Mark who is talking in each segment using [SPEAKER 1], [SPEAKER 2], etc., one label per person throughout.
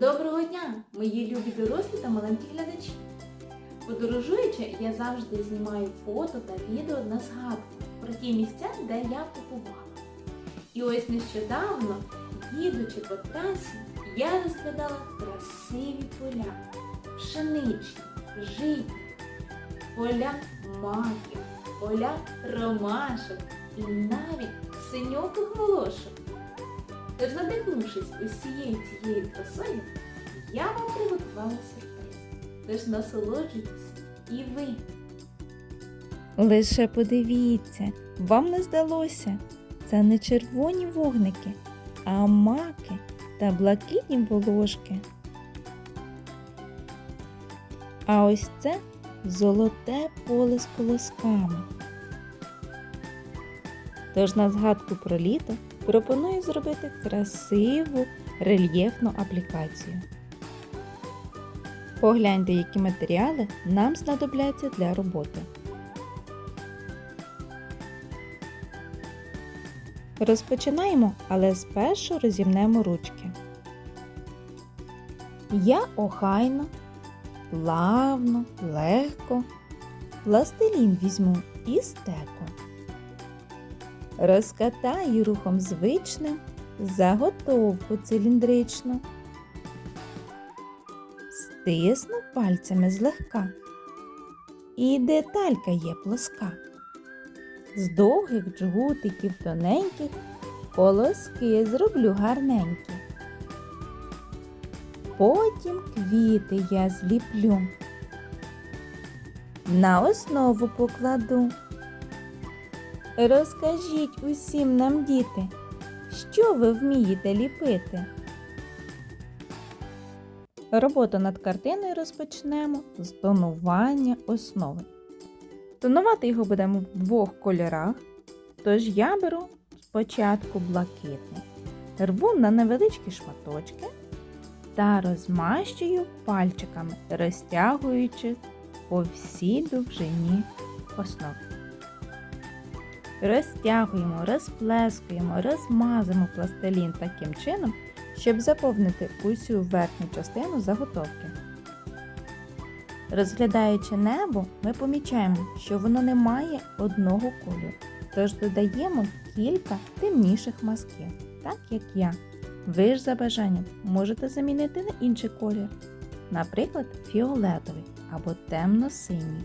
[SPEAKER 1] Доброго дня, мої любі дорослі та маленькі глядачі! Подорожуючи, я завжди знімаю фото та відео на згадку про ті місця, де я побувала. І ось нещодавно, їдучи по трасі, я розглядала красиві поля, пшеничні, житні, поля маків, поля ромашок і навіть синьоких волошок. Тож, надихнувшись усією цією красою, я вам приготувала сюрприз. Тож насолоджуйтесь і ви.
[SPEAKER 2] Лише подивіться, вам не здалося. Це не червоні вогники, а маки та блакитні волошки. А ось це золоте поле з колосками. Тож на згадку про літо пропоную зробити красиву рельєфну аплікацію. Погляньте, які матеріали нам знадобляться для роботи. Розпочинаємо, але спершу розімнемо ручки. Я охайно, плавно, легко пластилін візьму і стеку. Розкатаю рухом звичним заготовку циліндричну. Стисну пальцями злегка. І деталька є плоска. З довгих джгутиків тоненьких колоски зроблю гарненькі. Потім квіти я зліплю. На основу покладу. Розкажіть усім нам, діти, що ви вмієте ліпити? Роботу над картиною розпочнемо з тонування основи. Тонувати його будемо в двох кольорах, тож я беру спочатку блакитний, рву на невеличкі шматочки та розмащую пальчиками, розтягуючи по всій довжині основи. Розтягуємо, розплескуємо, розмазуємо пластилін таким чином, щоб заповнити усю верхню частину заготовки. Розглядаючи небо, ми помічаємо, що воно не має одного кольору, тож додаємо кілька темніших мазків, так як я. Ви ж за бажанням можете замінити на інший колір, наприклад, фіолетовий або темно-синій.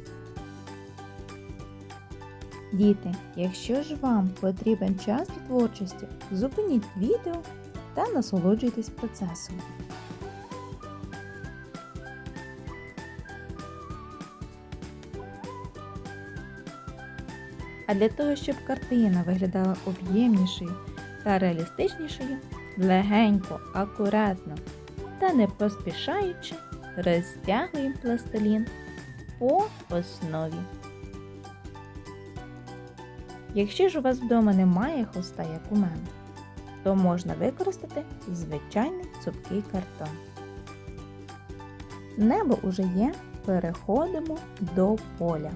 [SPEAKER 2] Діти, якщо ж вам потрібен час для творчості, зупиніть відео та насолоджуйтесь процесом. А для того, щоб картина виглядала об'ємнішою та реалістичнішою, легенько, акуратно та не поспішаючи розтягуємо пластилін по основі. Якщо ж у вас вдома немає хоста, як у мене, то можна використати звичайний цупкий картон. Небо уже є, переходимо до поля.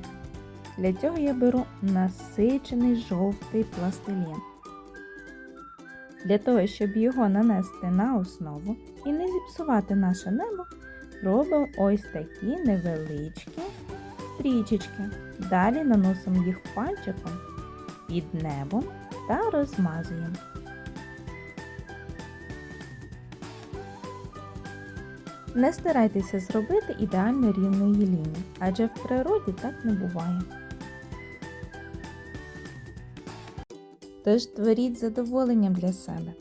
[SPEAKER 2] Для цього я беру насичений жовтий пластилін. Для того, щоб його нанести на основу і не зіпсувати наше небо, робимо ось такі невеличкі стрічечки. Далі наносимо їх пальчиком під небом та розмазуємо. Не старайтеся зробити ідеально рівної лінії, адже в природі так не буває. Тож творіть задоволенням для себе.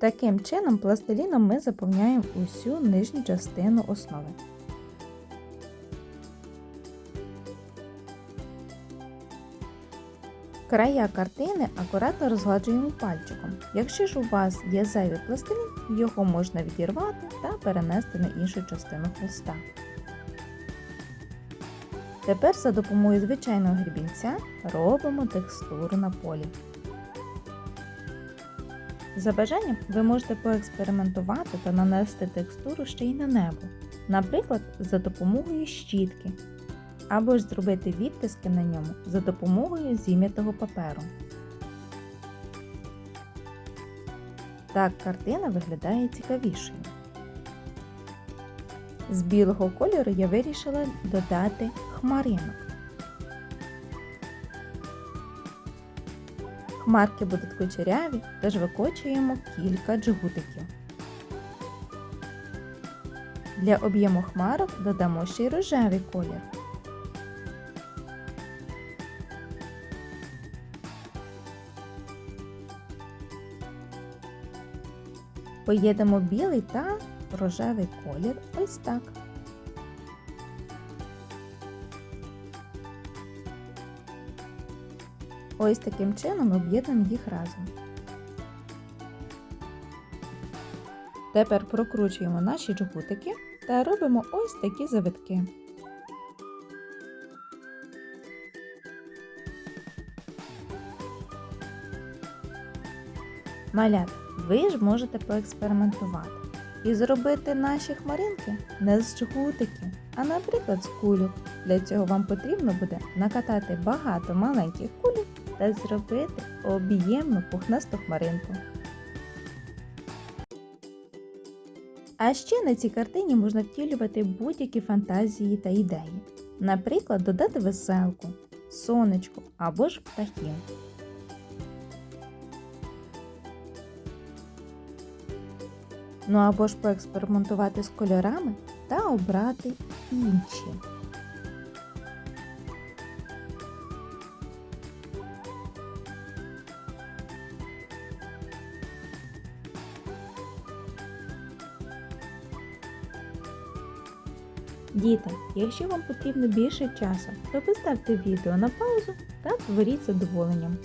[SPEAKER 2] Таким чином пластиліном ми заповняємо усю нижню частину основи. Края картини акуратно розгладжуємо пальчиком. Якщо ж у вас є зайвий пластилін, його можна відірвати та перенести на іншу частину хвоста. Тепер за допомогою звичайного грібінця робимо текстуру на полі. За бажанням ви можете поекспериментувати та нанести текстуру ще й на небо, наприклад, за допомогою щітки, або ж зробити відтиски на ньому за допомогою зім'ятого паперу. Так картина виглядає цікавішою. З білого кольору я вирішила додати хмаринок. Хмарки будуть кучеряві, тож викочуємо кілька джгутиків. Для об'єму хмарок додамо ще й рожевий колір. Поєдемо білий та рожевий колір ось так. Ось таким чином об'єднуємо їх разом. Тепер прокручуємо наші джгутики та робимо ось такі завитки. Малят, ви ж можете поекспериментувати і зробити наші хмаринки не з джгутиків, а наприклад з кульок. Для цього вам потрібно буде накатати багато маленьких кульок та зробити об'ємну пухнасту хмаринку. А ще на цій картині можна втілювати будь-які фантазії та ідеї. Наприклад, додати веселку, сонечко або ж птахів. Ну або ж поекспериментувати з кольорами та обрати інші. Діти, якщо вам потрібно більше часу, то поставте відео на паузу та творіть задоволенням.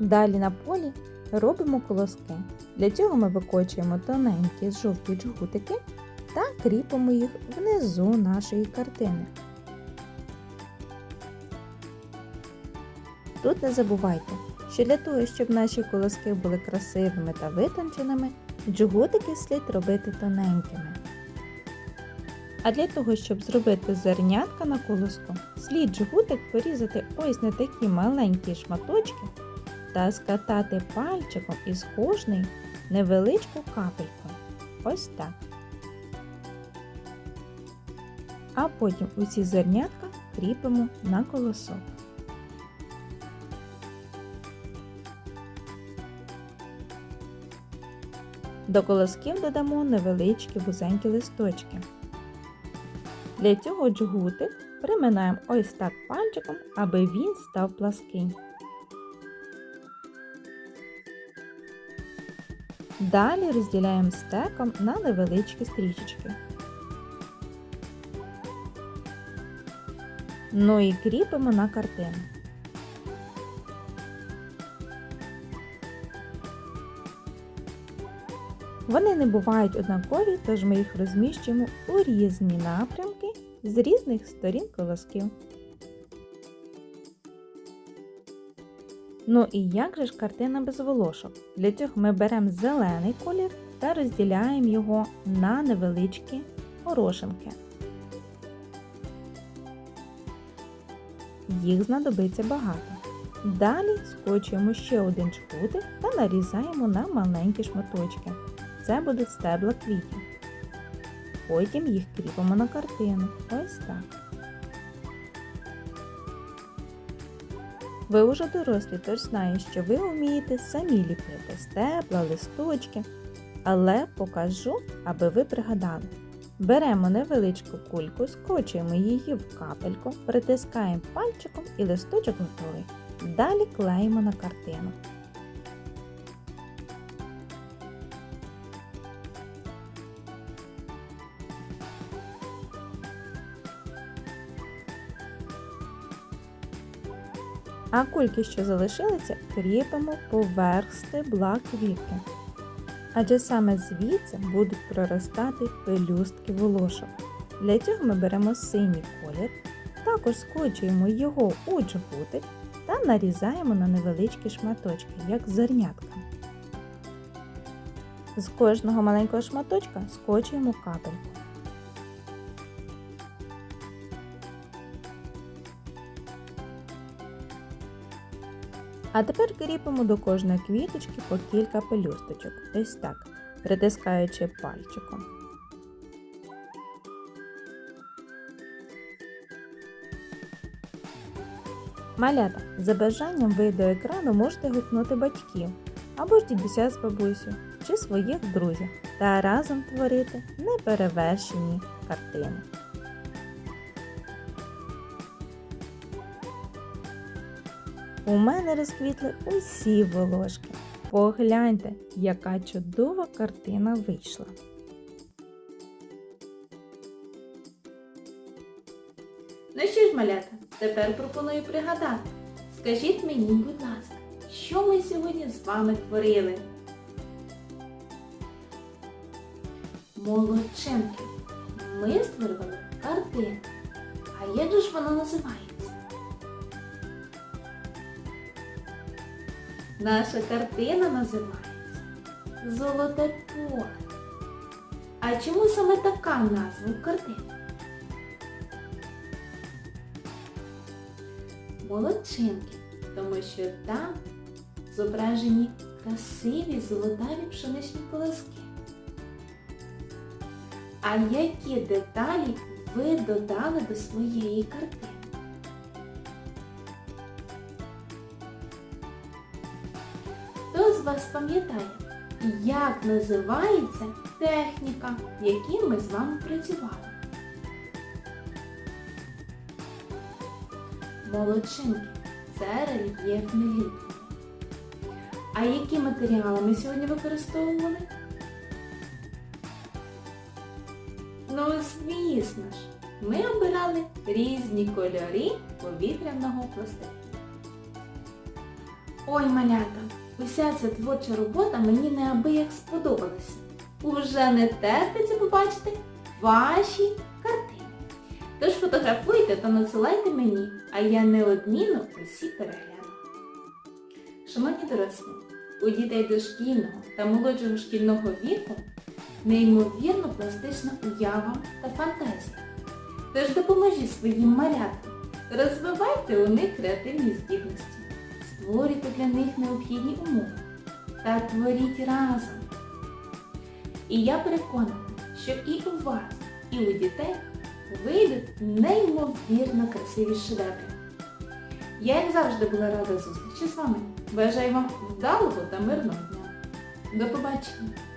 [SPEAKER 2] Далі на полі робимо колоски. Для цього ми викочуємо тоненькі жовті джгутики та кріпимо їх внизу нашої картини. Тут не забувайте, що для того, щоб наші колоски були красивими та витонченими, джгутики слід робити тоненькими. А для того, щоб зробити зернятка на колоску, слід джгутик порізати ось на такі маленькі шматочки та скатати пальчиком із кожної невеличку капельку. Ось так. А потім усі зернятка кріпимо на колосок. До колосків додамо невеличкі вузенькі листочки. Для цього джгутик приминаємо ось так пальчиком, аби він став плаский. Далі розділяємо стеком на невеличкі стрічечки. Ну і кріпимо на картину. Вони не бувають однакові, тож ми їх розміщуємо у різні напрямки з різних сторін колосків. Ну і як же ж картина без волошок? Для цього ми беремо зелений колір та розділяємо його на невеличкі горошинки. Їх знадобиться багато. Далі скочуємо ще один жгутик та нарізаємо на маленькі шматочки. Це будуть стебла квітів. Потім їх кріпимо на картину. Ось так. Ви уже дорослі, тож знаю, що ви вмієте самі ліпити стебла, листочки. Але покажу, аби ви пригадали. Беремо невеличку кульку, скочуємо її в капельку, притискаємо пальчиком і листочок готовий. Далі клеїмо на картину. А кульки, що залишилися, кріпимо поверх стебла квітки. Адже саме звідси будуть проростати пелюстки волошок. Для цього ми беремо синій колір, також скочуємо його у джгутик та нарізаємо на невеличкі шматочки, як зернятка. З кожного маленького шматочка скочуємо капельку. А тепер кріпимо до кожної квіточки по кілька пелюсточок. Ось так, притискаючи пальчиком. Малята, за бажанням ви до екрану можете гукнути батьків або ж дідуся з бабусю чи своїх друзів та разом творити неперевершені картини. У мене розквітли усі волошки. Погляньте, яка чудова картина вийшла.
[SPEAKER 1] Ну що ж, малята, тепер пропоную пригадати. Скажіть мені, будь ласка, що ми сьогодні з вами творили? Молодчинки. Ми створювали картину. А як же ж вона називається? Наша картина називається Золоте поле. А чому саме така назва у картини? Молодчинки, тому що там зображені красиві золотаві пшеничні колоски. А які деталі ви додали до своєї картини? Вас пам'ятає, як називається техніка, в якій ми з вами працювали? Молодчинки, це рельєфне ліплення. А які матеріали ми сьогодні використовували? Ну, звісно ж, ми обирали різні кольори повітряного пластиліну. Ой, малята, уся ця творча робота мені неабияк сподобалася. Уже не терпиться побачити ваші картини. Тож фотографуйте та надсилайте мені, а я неодмінно усі перегляну. Шановні дорослі, у дітей дошкільного та молодшого шкільного віку неймовірно пластична уява та фантазія. Тож допоможіть своїм малятам, розвивайте у них креативні здібності, створюйте для них необхідні умови та творіть разом. І я переконана, що і у вас, і у дітей вийдуть неймовірно красиві шедеври. Я, як завжди, була рада зустрічі з вами. Бажаю вам вдалого та мирного дня. До побачення!